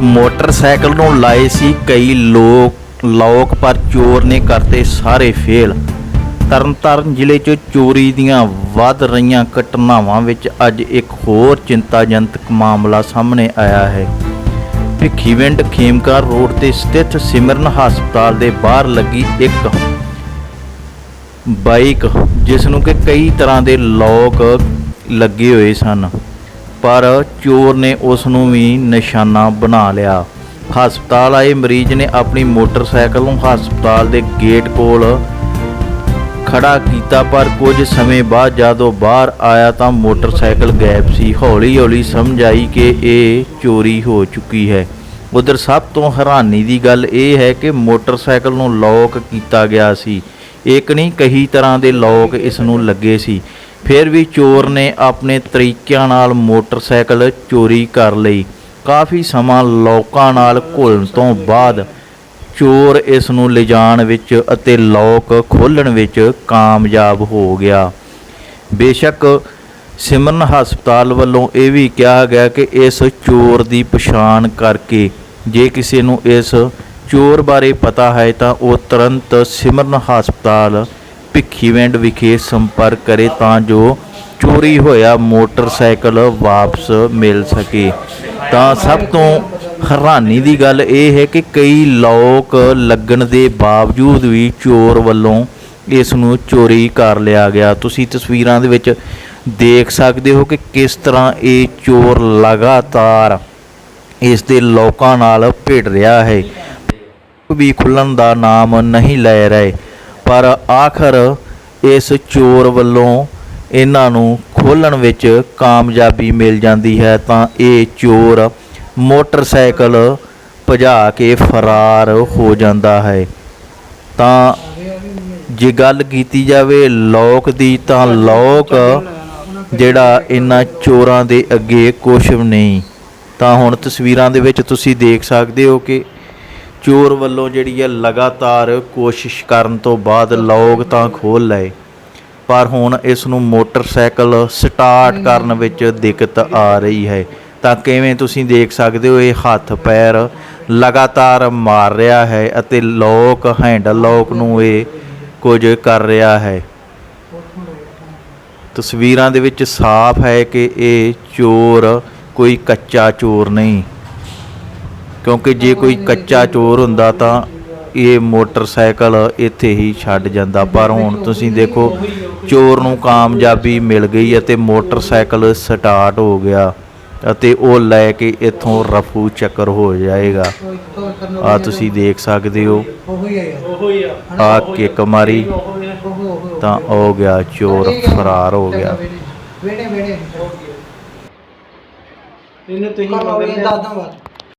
Motorcycle ਨੂੰ ਲਾਏ ਸੀ ਕਈ ਲੋਕ ਲੋਕ ਪਰ ਚੋਰ ਨੇ ਕਰਤੇ ਸਾਰੇ ਫੇਲ। ਤਰਨਤਾਰਨ ਜ਼ਿਲ੍ਹੇ 'ਚ ਚੋਰੀ ਦੀਆਂ ਵੱਧ ਰਹੀਆਂ ਘਟਨਾਵਾਂ ਵਿੱਚ ਅੱਜ ਇੱਕ ਹੋਰ ਚਿੰਤਾਜਨਕ ਮਾਮਲਾ ਸਾਹਮਣੇ ਆਇਆ ਹੈ। ਭਿੱਖੀਵਿੰਡ ਖੇਮਕਾਰ ਰੋਡ ਤੇ ਸਥਿਤ ਸਿਮਰਨ ਹਸਪਤਾਲ ਦੇ ਬਾਹਰ ਲੱਗੀ ਇੱਕ ਬਾਈਕ, ਜਿਸ ਨੂੰ ਕਿ ਕਈ ਤਰ੍ਹਾਂ ਦੇ ਲੋਕ ਲੱਗੇ ਹੋਏ ਸਨ। ਪਰ ਚੋਰ ਨੇ ਉਸ ਨੂੰ ਵੀ ਨਿਸ਼ਾਨਾ ਬਣਾ ਲਿਆ। ਹਸਪਤਾਲ ਆਏ ਮਰੀਜ਼ ਨੇ ਆਪਣੀ ਮੋਟਰਸਾਈਕਲ ਨੂੰ ਹਸਪਤਾਲ ਦੇ ਗੇਟ ਕੋਲ ਖੜਾ ਕੀਤਾ, ਪਰ ਕੁਝ ਸਮੇਂ ਬਾਅਦ ਜਦੋਂ ਬਾਹਰ ਆਇਆ ਤਾਂ ਮੋਟਰਸਾਈਕਲ ਗਾਇਬ ਸੀ। ਹੌਲੀ ਹੌਲੀ ਸਮਝ ਆਈ ਕਿ ਇਹ ਚੋਰੀ ਹੋ ਚੁੱਕੀ ਹੈ। ਉਧਰ ਸਭ ਤੋਂ ਹੈਰਾਨੀ ਦੀ ਗੱਲ ਇਹ ਹੈ ਕਿ ਮੋਟਰਸਾਈਕਲ ਨੂੰ ਲੌਕ ਕੀਤਾ ਗਿਆ ਸੀ। ਇੱਕ ਨਹੀਂ, ਕਈ ਤਰ੍ਹਾਂ ਦੇ ਲੌਕ ਇਸ ਨੂੰ ਲੱਗੇ ਸੀ। ਫਿਰ ਵੀ ਚੋਰ ਨੇ ਆਪਣੇ ਤਰੀਕਿਆਂ ਨਾਲ ਮੋਟਰਸਾਈਕਲ ਚੋਰੀ ਕਰ ਲਈ। ਕਾਫੀ ਸਮਾਂ ਲੋਕਾਂ ਨਾਲ ਘੁਲਣ ਤੋਂ ਬਾਅਦ ਚੋਰ ਇਸ ਨੂੰ ਲਿਜਾਣ ਵਿੱਚ ਅਤੇ ਲੋਕ ਖੋਲਣ ਵਿੱਚ ਕਾਮਯਾਬ ਹੋ ਗਿਆ। ਬੇਸ਼ੱਕ ਸਿਮਰਨ ਹਸਪਤਾਲ ਵੱਲੋਂ ਇਹ ਵੀ ਕਿਹਾ ਗਿਆ ਕਿ ਇਸ ਚੋਰ ਦੀ ਪਛਾਣ ਕਰਕੇ ਜੇ ਕਿਸੇ ਨੂੰ ਇਸ ਚੋਰ ਬਾਰੇ ਪਤਾ ਹੈ ਤਾਂ ਉਹ ਤੁਰੰਤ ਸਿਮਰਨ ਹਸਪਤਾਲ ਭਿੱਖੀਵਿੰਡ ਵਿਖੇ ਸੰਪਰਕ ਕਰੇ ਤਾਂ ਜੋ ਚੋਰੀ ਹੋਇਆ ਮੋਟਰਸਾਈਕਲ ਵਾਪਸ ਮਿਲ ਸਕੇ। ਤਾਂ ਸਭ ਤੋਂ ਹੈਰਾਨੀ ਦੀ ਗੱਲ ਇਹ ਹੈ ਕਿ ਕਈ ਲੋਕ ਲੱਗਣ ਦੇ ਬਾਵਜੂਦ ਵੀ ਚੋਰ ਵੱਲੋਂ ਇਸ ਨੂੰ ਚੋਰੀ ਕਰ ਲਿਆ ਗਿਆ। ਤੁਸੀਂ ਤਸਵੀਰਾਂ ਦੇ ਵਿੱਚ ਦੇਖ ਸਕਦੇ ਹੋ ਕਿ ਕਿਸ ਤਰ੍ਹਾਂ ਇਹ ਚੋਰ ਲਗਾਤਾਰ ਇਸ ਦੇ ਲੋਕਾਂ ਨਾਲ ਭਿੜ ਰਿਹਾ ਹੈ। ਵੀ ਖੁੱਲਣ ਦਾ ਨਾਮ ਨਹੀਂ ਲੈ ਰਹੇ। ਪਰ ਆਖਰ ਇਸ ਚੋਰ ਵੱਲੋਂ ਇਹਨਾਂ ਨੂੰ ਖੋਲਣ ਵਿੱਚ ਕਾਮਯਾਬੀ ਮਿਲ ਜਾਂਦੀ ਹੈ, ਤਾਂ ਇਹ ਚੋਰ ਮੋਟਰਸਾਈਕਲ ਭਜਾ ਕੇ ਫਰਾਰ ਹੋ ਜਾਂਦਾ ਹੈ। ਤਾਂ ਜੇ ਗੱਲ ਕੀਤੀ ਜਾਵੇ ਲੋਕ ਦੀ, ਤਾਂ ਲੋਕ ਜਿਹੜਾ ਇਹਨਾਂ ਚੋਰਾਂ ਦੇ ਅੱਗੇ ਕੁਛ ਨਹੀਂ। ਤਾਂ ਹੁਣ ਤਸਵੀਰਾਂ ਦੇ ਵਿੱਚ ਤੁਸੀਂ ਦੇਖ ਸਕਦੇ ਹੋ ਕਿ ਚੋਰ ਵੱਲੋਂ ਜਿਹੜੀ ਹੈ ਲਗਾਤਾਰ ਕੋਸ਼ਿਸ਼ ਕਰਨ ਤੋਂ ਬਾਅਦ ਲੋਕ ਤਾਂ ਖੋਲ ਲਏ, ਪਰ ਹੁਣ ਇਸ ਨੂੰ ਮੋਟਰਸਾਈਕਲ ਸਟਾਰਟ ਕਰਨ ਵਿੱਚ ਦਿੱਕਤ ਆ ਰਹੀ ਹੈ। ਤਾਂ ਕਿਵੇਂ ਤੁਸੀਂ ਦੇਖ ਸਕਦੇ ਹੋ ਇਹ ਹੱਥ ਪੈਰ ਲਗਾਤਾਰ ਮਾਰ ਰਿਹਾ ਹੈ ਅਤੇ ਲੋਕ ਹੈਂਡਲ ਲੋਕ ਨੂੰ ਇਹ ਕੁਝ ਕਰ ਰਿਹਾ ਹੈ। ਤਸਵੀਰਾਂ ਦੇ ਵਿੱਚ ਸਾਫ਼ ਹੈ ਕਿ ਇਹ ਚੋਰ ਕੋਈ ਕੱਚਾ ਚੋਰ ਨਹੀਂ। ਕਿਉਂਕਿ ਜੇ ਕੋਈ ਕੱਚਾ ਚੋਰ ਹੁੰਦਾ ਤਾਂ ਇਹ ਮੋਟਰਸਾਈਕਲ ਇੱਥੇ ਹੀ ਛੱਡ ਜਾਂਦਾ। ਪਰ ਹੁਣ ਤੁਸੀਂ ਦੇਖੋ ਚੋਰ ਨੂੰ ਕਾਮਯਾਬੀ ਮਿਲ ਗਈ ਅਤੇ ਮੋਟਰਸਾਈਕਲ ਸਟਾਰਟ ਹੋ ਗਿਆ ਅਤੇ ਉਹ ਲੈ ਕੇ ਇੱਥੋਂ ਰਫੂ ਚੱਕਰ ਹੋ ਜਾਏਗਾ। ਆ ਤੁਸੀਂ ਦੇਖ ਸਕਦੇ ਹੋ। ਆ ਕਿੱਕ ਮਾਰੀ ਤਾਂ ਹੋ ਗਿਆ ਚੋਰ ਫਰਾਰ ਹੋ ਗਿਆ। ਇਹਨੂੰ ਤੁਸੀਂ ਲਿਆ- ਦਾਦਾ ਬਾਤ